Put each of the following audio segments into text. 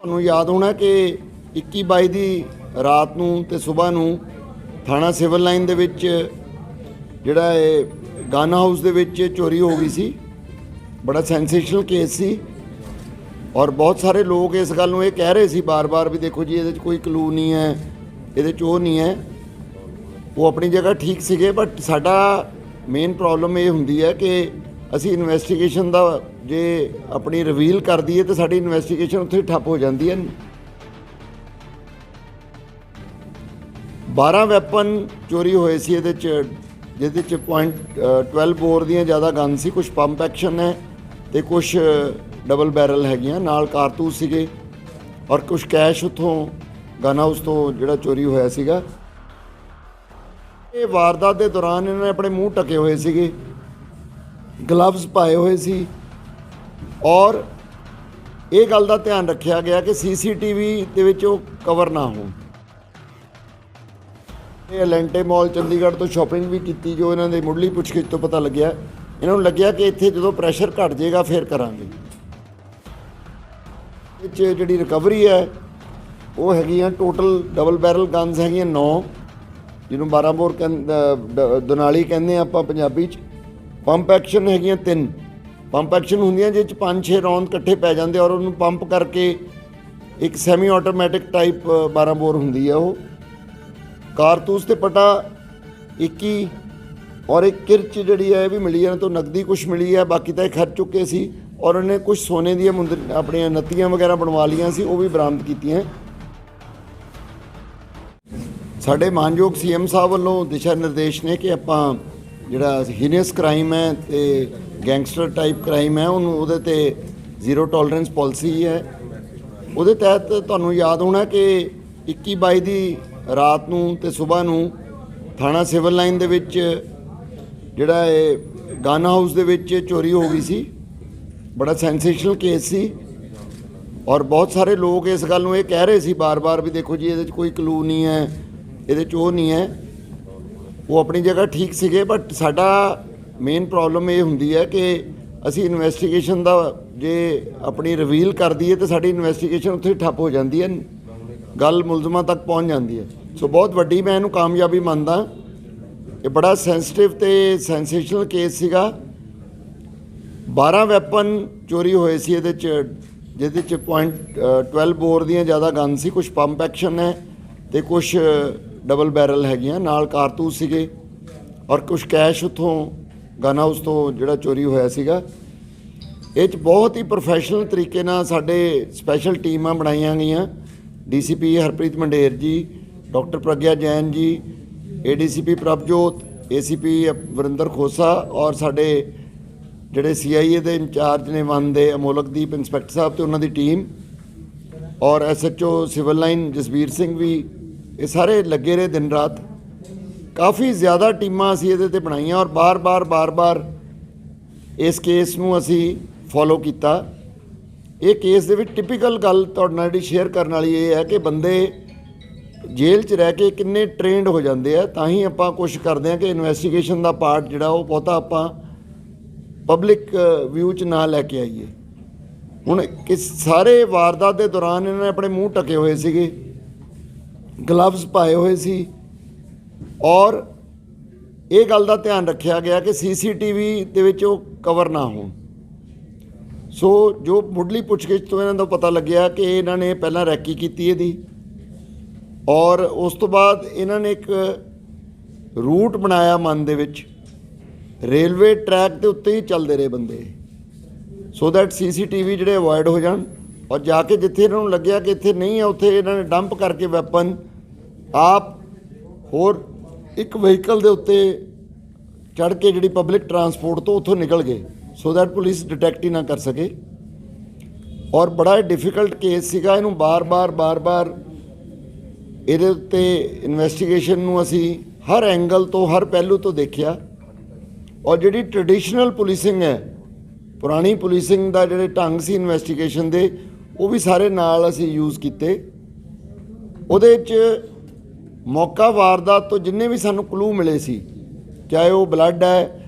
ਤੁਹਾਨੂੰ ਯਾਦ ਹੋਣਾ ਕਿ 21 22 ਦੀ ਰਾਤ ਨੂੰ ਤੇ ਸਵੇਰ ਨੂੰ ਥਾਣਾ ਸਿਵਲ ਲਾਈਨ ਦੇ ਵਿੱਚ ਜਿਹੜਾ ਇਹ ਗਨ ਹਾਊਸ ਦੇ ਵਿੱਚ ਚੋਰੀ ਹੋ ਗਈ ਸੀ। ਬੜਾ ਸੈਂਸੇਸ਼ਨਲ ਕੇਸ ਸੀ ਔਰ ਬਹੁਤ ਸਾਰੇ ਲੋਕ ਇਸ ਗੱਲ ਨੂੰ ਇਹ ਕਹਿ ਰਹੇ ਸੀ ਬਾਰ-ਬਾਰ ਵੀ ਦੇਖੋ ਜੀ, ਇਹਦੇ 'ਚ ਕੋਈ ਕਲੂ ਨਹੀਂ ਹੈ, ਇਹਦੇ 'ਚ ਉਹ ਨਹੀਂ ਹੈ। ਉਹ ਆਪਣੀ ਜਗ੍ਹਾ ਠੀਕ ਸੀਗੇ ਬਟ ਸਾਡਾ ਮੇਨ ਪ੍ਰੋਬਲਮ ਇਹ ਹੁੰਦੀ ਹੈ ਕਿ ਅਸੀਂ ਇਨਵੈਸਟੀਗੇਸ਼ਨ ਦਾ ਜੇ ਆਪਣੀ ਰਿਵੀਲ ਕਰ ਦਈਏ ਤਾਂ ਸਾਡੀ ਇਨਵੈਸਟੀਗੇਸ਼ਨ ਉੱਥੇ ਠੱਪ ਹੋ ਜਾਂਦੀ ਹੈ। 12 ਵੈਪਨ ਚੋਰੀ ਹੋਏ ਸੀ ਇਹਦੇ ਚ, ਜਿਹਦੇ ਚ ਪੁਆਇੰਟ 12 ਬੋਰ ਦੀਆਂ ਜ਼ਿਆਦਾ ਗਨ ਸੀ ਕੁਝ ਪੰਪ ਐਕਸ਼ਨ ਹੈ ਤੇ ਕੁਝ ਡਬਲ ਬੈਰਲ ਹੈਗੀਆਂ, ਨਾਲ ਕਾਰਤੂਸ ਸੀਗੇ ਔਰ ਕੁਝ ਕੈਸ਼ ਉਥੋਂ ਗਨ ਹਾਊਸ ਤੋਂ ਜਿਹੜਾ ਚੋਰੀ ਹੋਇਆ ਸੀਗਾ। ਇਹ ਵਾਰਦਾਤ ਦੇ ਦੌਰਾਨ ਇਹਨਾਂ ਨੇ ਆਪਣੇ ਮੂੰਹ ਟਕੇ ਹੋਏ ਸੀਗੇ ਗਲਵਜ਼ ਪਾਏ ਹੋਏ ਸੀ। ਔਰ ਇਹ ਗੱਲ ਦਾ ਧਿਆਨ ਰੱਖਿਆ ਗਿਆ ਕਿ ਸੀਸੀਟੀਵੀ ਦੇ ਵਿੱਚ ਉਹ ਕਵਰ ਨਾ ਹੋਣ। ਇਹ ਐਲੈਂਟੇ ਮਾਲ ਚੰਡੀਗੜ੍ਹ ਤੋਂ ਸ਼ਾਪਿੰਗ ਵੀ ਕੀਤੀ, ਜੋ ਇਹਨਾਂ ਦੇ ਮੁੱਢਲੀ ਪੁੱਛਗਿੱਛ ਤੋਂ ਪਤਾ ਲੱਗਿਆ। ਇਹਨਾਂ ਨੂੰ ਲੱਗਿਆ ਕਿ ਇੱਥੇ ਜਦੋਂ ਪ੍ਰੈਸ਼ਰ ਘਟ ਜਾਏਗਾ, ਫਿਰ ਕਰਾਂਗੇ। ਇਹ 'ਚ ਜਿਹੜੀ ਰਿਕਵਰੀ ਹੈ, ਉਹ ਹੈਗੀਆਂ ਟੋਟਲ ਡਬਲ ਬੈਰਲ ਗਨਸ ਹੈਗੀਆਂ 9 ਜਿਹਨੂੰ 12 ਬੋਰ ਕਹਿੰਦੇ ਦੁਨਾਲੀ ਕਹਿੰਦੇ ਆ ਆਪਾਂ ਪੰਜਾਬੀ ਚ। ਪੰਪ ਐਕਸ਼ਨ ਹੈਗੀਆਂ 3 ਪੰਪ ਐਕਸ਼ਨ ਹੁੰਦੀਆਂ ਜਿਹਦੇ ਚ 5-6 ਰੌਂਦ ਇਕੱਠੇ ਪੈ ਜਾਂਦੇ ਔਰ ਉਹਨੂੰ ਪੰਪ ਕਰਕੇ ਇੱਕ ਸੈਮੀ ਆਟੋਮੈਟਿਕ ਟਾਈਪ 12 ਬੋਰ ਹੁੰਦੀ ਹੈ ਉਹ। ਕਾਰਤੂਸ ਤੇ ਪਟਾ 21 ਔਰ ਇੱਕ ਕਿਰਚ ਜਿਹੜੀ ਹੈ ਇਹ ਵੀ ਮਿਲੀ ਹੈ ਇਹਨਾਂ ਤੋਂ ਨਕਦੀ ਕੁਝ ਮਿਲੀ ਹੈ ਬਾਕੀ ਤਾਂ ਇਹ ਖਰਚ ਚੁੱਕੇ ਸੀ ਔਰ ਉਹਨੇ ਕੁਝ ਸੋਨੇ ਦੀਆਂ ਮੁੰਦਰ, ਆਪਣੀਆਂ ਨੱਤੀਆਂ ਵਗੈਰਾ ਬਣਵਾ ਲੀਆਂ ਸੀ, ਉਹ ਵੀ ਬਰਾਮਦ ਕੀਤੀਆਂ। ਸਾਡੇ ਮਾਨਯੋਗ ਸੀਐਮ ਸਾਹਿਬ ਵੱਲੋਂ ਦਿਸ਼ਾ ਨਿਰਦੇਸ਼ ਨੇ ਕਿ ਆਪਾਂ ਜਿਹੜਾ ਹੀਨੀਅਸ ਕ੍ਰਾਈਮ ਹੈ ਤੇ ਗੈਂਗਸਟਰ ਟਾਈਪ ਕ੍ਰਾਈਮ ਹੈ, ਉਹਨੂੰ ਉਹਦੇ ਤੇ ਜ਼ੀਰੋ ਟੋਲਰੈਂਸ ਪਾਲਿਸੀ ਹੈ। ਉਹਦੇ ਤਹਿਤ ਤੁਹਾਨੂੰ ਯਾਦ ਹੋਣਾ ਕਿ 21 22 ਦੀ ਰਾਤ ਨੂੰ ਤੇ ਸਵੇਰ ਨੂੰ ਥਾਣਾ ਸਿਵਲ ਲਾਈਨ ਦੇ ਵਿੱਚ ਜਿਹੜਾ ਇਹ ਗਨ ਹਾਊਸ ਦੇ ਵਿੱਚ ਚੋਰੀ ਹੋ ਗਈ ਸੀ। ਬੜਾ ਸੈਂਸੇਸ਼ਨਲ ਕੇਸ ਸੀ ਔਰ ਬਹੁਤ ਸਾਰੇ ਲੋਕ ਇਸ ਗੱਲ ਨੂੰ ਇਹ ਕਹਿ ਰਹੇ ਸੀ ਬਾਰ-ਬਾਰ ਵੀ ਦੇਖੋ ਜੀ, ਇਹਦੇ 'ਚ ਕੋਈ ਕਲੂ ਨਹੀਂ ਹੈ, ਇਹਦੇ 'ਚ ਉਹ ਨਹੀਂ ਹੈ। ਉਹ ਆਪਣੀ ਜਗ੍ਹਾ ਠੀਕ ਸੀਗੇ ਬਟ ਸਾਡਾ ਮੇਨ ਪ੍ਰੋਬਲਮ ਇਹ ਹੁੰਦੀ ਹੈ ਕਿ ਅਸੀਂ ਇਨਵੈਸਟੀਗੇਸ਼ਨ ਦਾ ਜੇ ਆਪਣੀ ਰਿਵੀਲ ਕਰ ਦਈਏ ਤਾਂ ਸਾਡੀ ਇਨਵੈਸਟੀਗੇਸ਼ਨ ਉੱਥੇ ਠੱਪ ਹੋ ਜਾਂਦੀ ਹੈ, ਗੱਲ ਮੁਲਜ਼ਮਾਂ ਤੱਕ ਪਹੁੰਚ ਜਾਂਦੀ ਹੈ। ਸੋ ਬਹੁਤ ਵੱਡੀ ਮੈਂ ਇਹਨੂੰ ਕਾਮਯਾਬੀ ਮੰਨਦਾ। ਇਹ ਬੜਾ ਸੈਂਸਿਟਿਵ ਤੇ ਸੈਂਸੇਸ਼ਨਲ ਕੇਸ ਸੀਗਾ। 12 ਵੈਪਨ ਚੋਰੀ ਹੋਏ ਸੀ ਇਹਦੇ ਚ, ਜਿਹਦੇ ਚ ਪੁਆਇੰਟ 12 ਬੋਰ ਦੀਆਂ ਜ਼ਿਆਦਾ ਗਨ ਸੀ ਕੁਝ ਪੰਪ ਐਕਸ਼ਨ ਹੈ ਤੇ ਕੁਝ ਡਬਲ ਬੈਰਲ ਹੈਗੀਆਂ, ਨਾਲ ਕਾਰਤੂਸ ਸੀਗੇ ਔਰ ਕੁਝ ਕੈਸ਼ ਉਥੋਂ, ਗਨ ਹਾਊਸ ਤੋਂ ਜਿਹੜਾ ਚੋਰੀ ਹੋਇਆ ਸੀਗਾ। ਇਹ ਚ ਬਹੁਤ ਹੀ ਪ੍ਰੋਫੈਸ਼ਨਲ ਤਰੀਕੇ ਨਾਲ ਸਾਡੇ ਸਪੈਸ਼ਲ ਟੀਮਾਂ ਬਣਾਈਆਂ ਗਈਆਂ। ਡੀਸੀਪੀ ਹਰਪ੍ਰੀਤ ਮੰਡੇਰ ਜੀ, doctor Pragya Jain ji ADCP Prabhjot ACP Varinder Khosa ਔਰ ਸਾਡੇ ਜਿਹੜੇ ਸੀਆਈਏ ਦੇ ਇੰਚਾਰਜ ਨੇ ਵਨ ਦੇ ਅਮੋਲਕਦੀਪ ਇੰਸਪੈਕਟਰ ਸਾਹਿਬ ਤੇ ਉਹਨਾਂ ਦੀ ਟੀਮ ਔਰ SHO civil line Jasvir Singh ਵੀ ਇਹ ਸਾਰੇ ਲੱਗੇ ਰਹੇ ਦਿਨ ਰਾਤ। ਕਾਫੀ ਜ਼ਿਆਦਾ ਟੀਮਾਂ ਅਸੀਂ ਇਹਦੇ ਤੇ ਬਣਾਈਆਂ ਔਰ ਬਾਰ-ਬਾਰ ਬਾਰ-ਬਾਰ ਇਸ ਕੇਸ ਨੂੰ ਅਸੀਂ ਫੋਲੋ ਕੀਤਾ। ਇਹ ਕੇਸ ਦੇ ਵਿੱਚ ਟਿਪੀਕਲ ਗੱਲ ਤੁਹਾਡੇ ਨਾਲ ਜਿਹੜੀ ਸ਼ੇਅਰ ਕਰਨ ਵਾਲੀ ਇਹ ਹੈ ਕਿ ਬੰਦੇ ਜੇਲ੍ਹ 'ਚ ਰਹਿ ਕੇ ਕਿੰਨੇ ਟ੍ਰੇਨਡ ਹੋ ਜਾਂਦੇ ਆ, ਤਾਂ ਹੀ ਆਪਾਂ ਕੋਸ਼ਿਸ਼ ਕਰਦੇ ਆ ਕਿ ਇਨਵੈਸਟੀਗੇਸ਼ਨ ਦਾ ਪਾਰਟ ਜਿਹੜਾ ਉਹ ਬਹੁਤਾ ਆਪਾਂ ਪਬਲਿਕ ਵਿਊ 'ਚ ਨਾ ਲੈ ਕੇ ਆਈਏ। ਹੁਣ ਕਿਸ ਸਾਰੇ ਵਾਰਦਾਤ ਦੇ ਦੌਰਾਨ ਇਹਨਾਂ ਨੇ ਆਪਣੇ ਮੂੰਹ ਟਕੇ ਹੋਏ ਸੀਗੇ। ਗਲਵਜ਼ ਪਾਏ ਹੋਏ ਸੀ। ਔਰ ਇਹ ਗੱਲ ਦਾ ਧਿਆਨ ਰੱਖਿਆ ਗਿਆ ਕਿ ਸੀਸੀਟੀਵੀ ਦੇ ਵਿੱਚ ਉਹ ਕਵਰ ਨਾ ਹੋਣ। ਸੋ ਜੋ ਮੁੱਢਲੀ ਪੁੱਛਗਿੱਛ ਤੋਂ ਇਹਨਾਂ ਦਾ ਪਤਾ ਲੱਗਿਆ ਕਿ ਇਹਨਾਂ ਨੇ ਪਹਿਲਾਂ ਰੈਕੀ ਕੀਤੀ ਇਹਦੀ। ਔਰ ਉਸ ਤੋਂ ਬਾਅਦ ਇਹਨਾਂ ਨੇ ਇੱਕ ਰੂਟ ਬਣਾਇਆ ਮਨ ਦੇ ਵਿੱਚ। ਰੇਲਵੇ ਟਰੈਕ ਦੇ ਉੱਤੇ ਹੀ ਚੱਲਦੇ ਰਹੇ ਬੰਦੇ। ਸੋ ਦੈਟ ਸੀਸੀਟੀਵੀ ਜਿਹੜੇ ਅਵੋਇਡ ਹੋ ਜਾਣ। ਔਰ ਜਾ ਕੇ ਜਿੱਥੇ ਇਹਨਾਂ ਨੂੰ ਲੱਗਿਆ ਕਿ ਇੱਥੇ ਨਹੀਂ ਹੈ ਉੱਥੇ ਇਹਨਾਂ ਨੇ ਡੰਪ ਕਰਕੇ ਵੈਪਨ ਆਪ ਹੋਰ ਇੱਕ ਵਹੀਕਲ ਦੇ ਉੱਤੇ ਚੜ ਕੇ ਜਿਹੜੀ ਪਬਲਿਕ ਟਰਾਂਸਪੋਰਟ ਤੋਂ ਉੱਥੋਂ ਨਿਕਲ ਗਏ ਸੋ ਦੈਟ ਪੁਲਿਸ ਡਿਟੈਕਟ ਹੀ ਨਾ ਕਰ ਸਕੇ। ਔਰ ਬੜਾ ਡਿਫਿਕਲਟ ਕੇਸ ਸੀਗਾ, ਇਹਨੂੰ ਬਾਰ-ਬਾਰ ਬਾਰ-ਬਾਰ ਇਹਦੇ ਉੱਤੇ ਇਨਵੈਸਟੀਗੇਸ਼ਨ ਨੂੰ ਅਸੀਂ ਹਰ ਐਂਗਲ ਤੋਂ, ਹਰ ਪਹਿਲੂ ਤੋਂ ਦੇਖਿਆ। ਔਰ ਜਿਹੜੀ ਟ੍ਰੈਡੀਸ਼ਨਲ ਪੁਲਿਸਿੰਗ ਹੈ, ਪੁਰਾਣੀ ਪੁਲਿਸਿੰਗ ਦਾ ਜਿਹੜੇ ਢੰਗ ਸੀ ਇਨਵੈਸਟੀਗੇਸ਼ਨ ਦੇ ਉਹ ਵੀ ਸਾਰੇ ਨਾਲ ਅਸੀਂ ਯੂਜ਼ ਕੀਤੇ। ਉਹਦੇ 'ਚ ਮੌਕਾ ਵਾਰਦਾਤ ਤੋਂ ਜਿੰਨੇ ਵੀ ਸਾਨੂੰ ਕਲੂ ਮਿਲੇ ਸੀ, ਚਾਹੇ ਉਹ ਬਲੱਡ ਹੈ,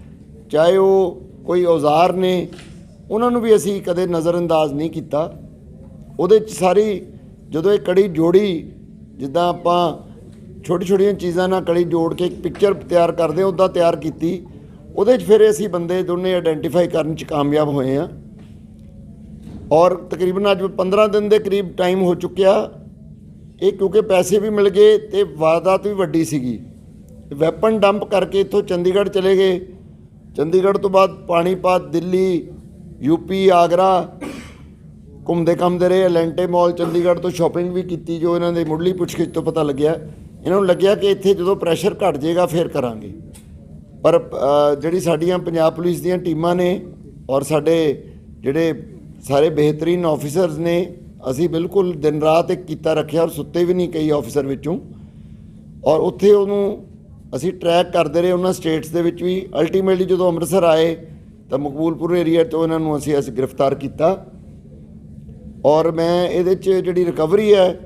ਚਾਹੇ ਉਹ ਕੋਈ ਔਜ਼ਾਰ ਨੇ, ਉਹਨਾਂ ਨੂੰ ਵੀ ਅਸੀਂ ਕਦੇ ਨਜ਼ਰਅੰਦਾਜ਼ ਨਹੀਂ ਕੀਤਾ। ਉਹਦੇ ਚ ਸਾਰੀ ਜਦੋਂ ਇਹ ਕੜੀ ਜੋੜੀ, ਜਿੱਦਾਂ ਆਪਾਂ ਛੋਟੀ ਛੋਟੀਆਂ ਚੀਜ਼ਾਂ ਨਾਲ ਕੜੀ ਜੋੜ ਕੇ ਇੱਕ ਪਿਕਚਰ ਤਿਆਰ ਕਰਦੇ ਹਾਂ, ਉੱਦਾਂ ਤਿਆਰ ਕੀਤੀ। ਉਹਦੇ 'ਚ ਫਿਰ ਅਸੀਂ ਬੰਦੇ ਦੋਨੇ ਆਇਡੈਂਟੀਫਾਈ ਕਰਨ 'ਚ ਕਾਮਯਾਬ ਹੋਏ ਆ ਔਰ ਤਕਰੀਬਨ ਅੱਜ 15 ਦਿਨ ਦੇ ਕਰੀਬ ਟਾਈਮ ਹੋ ਚੁੱਕਿਆ। ਇਹ ਕਿਉਂਕਿ ਪੈਸੇ ਵੀ ਮਿਲ ਗਏ ਤੇ ਵਾਰਦਾਤ ਵੀ ਵੱਡੀ ਸੀਗੀ। ਵੈਪਨ ਡੰਪ ਕਰਕੇ ਇੱਥੋਂ ਚੰਡੀਗੜ੍ਹ ਚਲੇ ਗਏ। ਚੰਡੀਗੜ੍ਹ ਤੋਂ ਬਾਅਦ ਪਾਣੀਪਤ, ਦਿੱਲੀ ਯੂਪੀ ਆਗਰਾ ਘੁੰਮਦੇ ਘੰਮਦੇ ਰਹੇ। ਐਲੈਂਟੇ ਮਾਲ ਚੰਡੀਗੜ੍ਹ ਤੋਂ ਸ਼ਾਪਿੰਗ ਵੀ ਕੀਤੀ, ਜੋ ਇਹਨਾਂ ਦੇ ਮੁੱਢਲੀ ਪੁੱਛਗਿੱਛ ਤੋਂ ਪਤਾ ਲੱਗਿਆ। ਇਹਨਾਂ ਨੂੰ ਲੱਗਿਆ ਕਿ ਇੱਥੇ ਜਦੋਂ ਪ੍ਰੈਸ਼ਰ ਘਟ ਜਾਏਗਾ, ਫਿਰ ਕਰਾਂਗੇ। ਪਰ ਜਿਹੜੀ ਸਾਡੀਆਂ ਪੰਜਾਬ ਪੁਲਿਸ ਦੀਆਂ ਟੀਮਾਂ ਨੇ ਔਰ ਸਾਡੇ ਜਿਹੜੇ ਸਾਰੇ ਬਿਹਤਰੀਨ ਆਫੀਸਰਸ ਨੇ ਅਸੀਂ ਬਿਲਕੁਲ ਦਿਨ ਰਾਤ ਇੱਕ ਕੀਤਾ ਰੱਖਿਆ ਔਰ ਸੁੱਤੇ ਵੀ ਨਹੀਂ ਕਈ ਆਫੀਸਰ ਵਿੱਚੋਂ। ਔਰ ਉੱਥੇ ਉਹਨੂੰ ਅਸੀਂ ਟਰੈਕ ਕਰਦੇ ਰਹੇ, ਉਹਨਾਂ ਸਟੇਟਸ ਦੇ ਵਿੱਚ ਵੀ। ਅਲਟੀਮੇਟਲੀ ਜਦੋਂ ਅੰਮ੍ਰਿਤਸਰ ਆਏ ਤਾਂ ਮਕਬੂਲਪੁਰ ਏਰੀਆ ਤੋਂ ਇਹਨਾਂ ਨੂੰ ਅਸੀਂ ਅਸੀਂ ਗ੍ਰਿਫਤਾਰ ਕੀਤਾ। ਔਰ ਮੈਂ ਇਹਦੇ 'ਚ ਜਿਹੜੀ ਰਿਕਵਰੀ ਹੈ,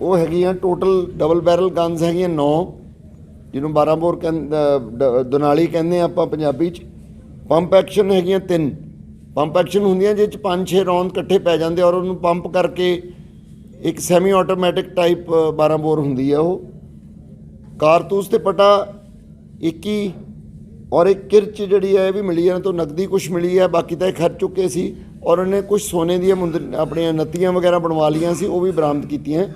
ਉਹ ਹੈਗੀਆਂ ਟੋਟਲ ਡਬਲ ਬੈਰਲ ਗਨਸ ਹੈਗੀਆਂ 9 ਜਿਹਨੂੰ 12 ਬੋਰ ਦੁਨਾਲੀ ਕਹਿੰਦੇ ਆ ਆਪਾਂ ਪੰਜਾਬੀ 'ਚ। ਪੰਪ ਐਕਸ਼ਨ ਹੈਗੀਆਂ 3 ਪੰਪ ਐਕਸ਼ਨ ਹੁੰਦੀਆਂ ਜਿਹਦੇ 'ਚ 5-6 ਰੌਂਦ ਇਕੱਠੇ ਪੈ ਜਾਂਦੇ ਔਰ ਉਹਨੂੰ ਪੰਪ ਕਰਕੇ ਇੱਕ ਸੈਮੀ ਆਟੋਮੈਟਿਕ ਟਾਈਪ 12 ਬੋਰ ਹੁੰਦੀ ਹੈ ਉਹ। ਕਾਰਤੂਸ ਤੇ ਪਟਾ 21 ਔਰ ਇੱਕ ਕਿਰਚ ਜਿਹੜੀ ਹੈ ਇਹ ਵੀ ਮਿਲੀ ਹੈ ਤੋਂ ਨਕਦੀ ਕੁਝ ਮਿਲੀ ਹੈ ਬਾਕੀ ਤਾਂ ਇਹ ਖਰਚ ਚੁੱਕੇ ਸੀ ਔਰ ਉਹਨੇ ਕੁਝ ਸੋਨੇ ਦੀਆਂ ਮੁੰਦਰ ਆਪਣੀਆਂ ਨੱਤੀਆਂ ਵਗੈਰਾ ਬਣਵਾ ਲੀਆਂ ਸੀ, ਉਹ ਵੀ ਬਰਾਮਦ ਕੀਤੀਆਂ।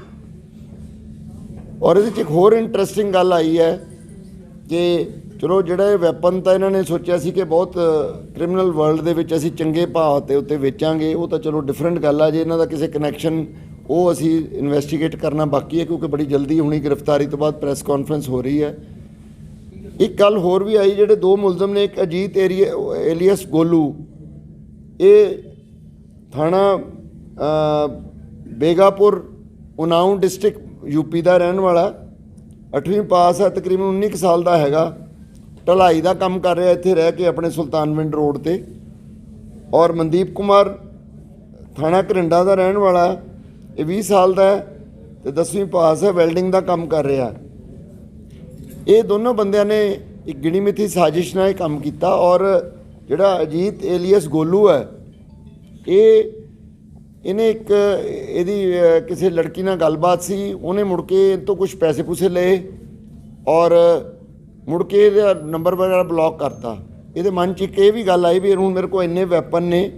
ਔਰ ਇਹਦੇ 'ਚ ਇੱਕ ਹੋਰ ਇੰਟਰਸਟਿੰਗ ਗੱਲ ਆਈ ਹੈ ਕਿ ਚਲੋ ਜਿਹੜਾ ਇਹ ਵੈਪਨ ਤਾਂ ਇਹਨਾਂ ਨੇ ਸੋਚਿਆ ਸੀ ਕਿ ਬਹੁਤ ਕ੍ਰਿਮੀਨਲ ਵਰਲਡ ਦੇ ਵਿੱਚ ਅਸੀਂ ਚੰਗੇ ਭਾਅ ਤੇ ਉੱਤੇ ਵੇਚਾਂਗੇ, ਉਹ ਤਾਂ ਚਲੋ ਡਿਫਰੈਂਟ ਗੱਲ ਆ, ਜੇ ਇਹਨਾਂ ਦਾ ਕਿਸੇ ਕਨੈਕਸ਼ਨ ਉਹ ਅਸੀਂ ਇਨਵੈਸਟੀਗੇਟ ਕਰਨਾ ਬਾਕੀ ਹੈ, ਕਿਉਂਕਿ ਬੜੀ ਜਲਦੀ ਹੋਣੀ, ਗ੍ਰਿਫਤਾਰੀ ਤੋਂ ਬਾਅਦ ਪ੍ਰੈਸ ਕਾਨਫਰੰਸ ਹੋ ਰਹੀ ਹੈ। ਇੱਕ ਗੱਲ ਹੋਰ ਵੀ ਆਈ, ਜਿਹੜੇ ਦੋ ਮੁਲਜ਼ਮ ਨੇ, ਇੱਕ ਅਜੀਤ ਏਰੀਆ ਏਲੀਅਸ ਗੋਲੂ, ਇਹ ਥਾਣਾ ਬੇਗਾਪੁਰ ਉਨਾਉ ਡਿਸਟ੍ਰਿਕਟ ਯੂਪੀ ਦਾ ਰਹਿਣ ਵਾਲਾ 8ਵੀਂ ਪਾਸ ਹੈ, ਤਕਰੀਬਨ 19 ਕੁ ਸਾਲ ਦਾ ਹੈਗਾ। ਢਲਾਈ ਦਾ ਕੰਮ ਕਰ ਰਿਹਾ, ਇੱਥੇ ਰਹਿ ਕੇ ਆਪਣੇ ਸੁਲਤਾਨਵਿੰਡ ਰੋਡ ਤੇ। ਔਰ ਮਨਦੀਪ ਕੁਮਾਰ ਥਾਣਾ ਘਰਿੰਡਾ ਦਾ ਰਹਿਣ ਵਾਲਾ ਇਹ 20 ਸਾਲ ਦਾ ਹੈ ਤੇ 10ਵੀਂ ਪਾਸ ਹੈ, ਵੈਲਡਿੰਗ ਦਾ ਕੰਮ ਕਰ ਰਿਹਾ ਇਹ ਦੋਨੋਂ ਬੰਦਿਆਂ ਨੇ ਇੱਕ ਗਿਣੀ ਮਿੱਥੀ ਸਾਜ਼ਿਸ਼ ਨਾਲ ਇਹ ਕੰਮ ਕੀਤਾ ਔਰ ਜਿਹੜਾ ਅਜੀਤ ਏਲੀਅਸ ਗੋਲੂ ਹੈ, ਇਹ, ਇਹਨੇ ਇੱਕ, ਇਹਦੀ ਕਿਸੇ ਲੜਕੀ ਨਾਲ ਗੱਲਬਾਤ ਸੀ, ਉਹਨੇ ਮੁੜ ਕੇ ਇਹ ਤੋਂ ਕੁਝ ਪੈਸੇ ਪੂਸੇ ਲਏ ਔਰ ਮੁੜ ਕੇ ਇਹਦਾ ਨੰਬਰ ਵਗੈਰਾ ਬਲੌਕ ਕਰਤਾ। ਇਹਦੇ ਮਨ 'ਚ ਇੱਕ ਇਹ ਵੀ ਗੱਲ ਆਈ ਵੀ ਹੁਣ ਮੇਰੇ ਕੋਲ ਇੰਨੇ ਵੈਪਨ ਨੇ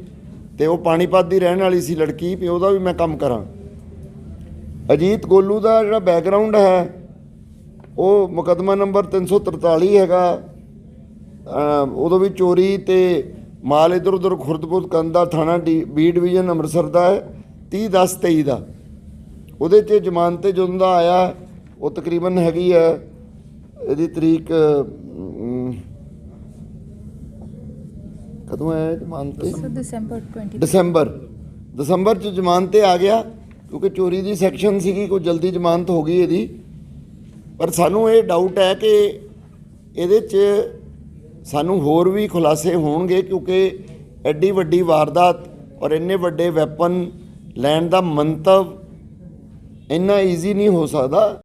ਤੇ ਉਹ ਪਾਣੀਪਤ ਦੀ ਰਹਿਣ ਵਾਲੀ ਸੀ ਲੜਕੀ, ਵੀ ਉਹਦਾ ਵੀ ਮੈਂ ਕੰਮ ਕਰਾਂ। ਅਜੀਤ ਗੋਲੂ ਦਾ ਜਿਹੜਾ ਬੈਕਗ੍ਰਾਉਂਡ ਹੈ, ਉਹ ਮੁਕੱਦਮਾ ਨੰਬਰ 343 ਹੈਗਾ। ਉਦੋਂ ਵੀ ਚੋਰੀ ਤੇ ਮਾਲ ਇਧਰ ਉਧਰ ਖੁਰਦਬੁਰਦ ਕਰਨ ਦਾ ਥਾਣਾ ਡੀ ਬੀ ਡਿਵੀਜ਼ਨ ਅੰਮ੍ਰਿਤਸਰ ਦਾ ਹੈ 30 10 23 ਦਾ। ਉਹਦੇ 'ਚ ਜ਼ਮਾਨਤ ਤੇ ਜਦੋਂ ਦਾ ਆਇਆ, ਉਹ ਤਕਰੀਬਨ ਹੈਗੀ ਹੈ ਇਹਦੀ ਤਰੀਕ ਕਦੋਂ ਆਇਆ ਤੇ So December 20. ਦਸੰਬਰ ਦਸੰਬਰ ਚ ਜ਼ਮਾਨਤ ਤੇ ਆ ਗਿਆ ਕਿਉਂਕਿ ਚੋਰੀ ਦੀ ਸੈਕਸ਼ਨ ਸੀਗੀ ਕੋਈ ਜਲਦੀ ਜ਼ਮਾਨਤ ਹੋ ਗਈ ਇਹਦੀ। ਪਰ ਸਾਨੂੰ ਇਹ ਡਾਊਟ ਹੈ ਕਿ ਇਹਦੇ ਚ ਸਾਨੂੰ ਹੋਰ ਵੀ ਖੁਲਾਸੇ ਹੋਣਗੇ ਕਿਉਂਕਿ ਐਡੀ ਵੱਡੀ ਵਾਰਦਾਤ ਔਰ ਇੰਨੇ ਵੱਡੇ ਵੈਪਨ ਲੈਣ ਦਾ ਮੰਤਵ ਇੰਨਾ ਈਜ਼ੀ ਨਹੀਂ ਹੋ ਸਕਦਾ।